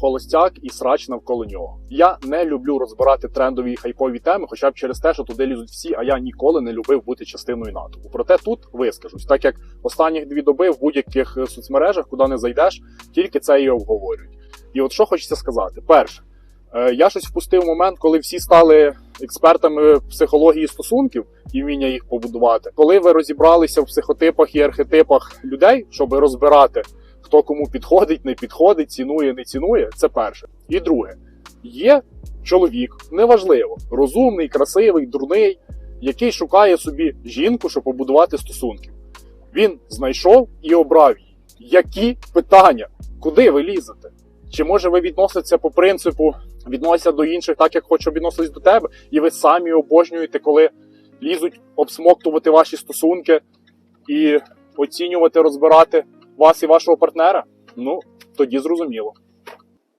холостяк і срач навколо нього. Я не люблю розбирати трендові і хайпові теми, хоча б через те, що туди лізуть всі, а я ніколи не любив бути частиною натовпу. Проте тут вискажусь, так як останніх дві доби в будь-яких е, соцмережах, куди не зайдеш, тільки це і обговорюють. І от що хочеться сказати: перше, е, я щось впустив момент, коли всі стали експертами психології стосунків і вміння їх побудувати. Коли ви розібралися в психотипах і архетипах людей, щоб розбирати, хто кому підходить, не підходить, цінує, не цінує, це перше. І друге, є чоловік, неважливо, розумний, красивий, дурний, який шукає собі жінку, щоб побудувати стосунки. Він знайшов і обрав її. Які питання? Куди ви лізете? Чи може ви відноситеся по принципу відносяться до інших так, як хочу відноситись до тебе, і ви самі обожнюєте, коли лізуть обсмоктувати ваші стосунки і оцінювати, розбирати вас і вашого партнера? Ну, тоді зрозуміло.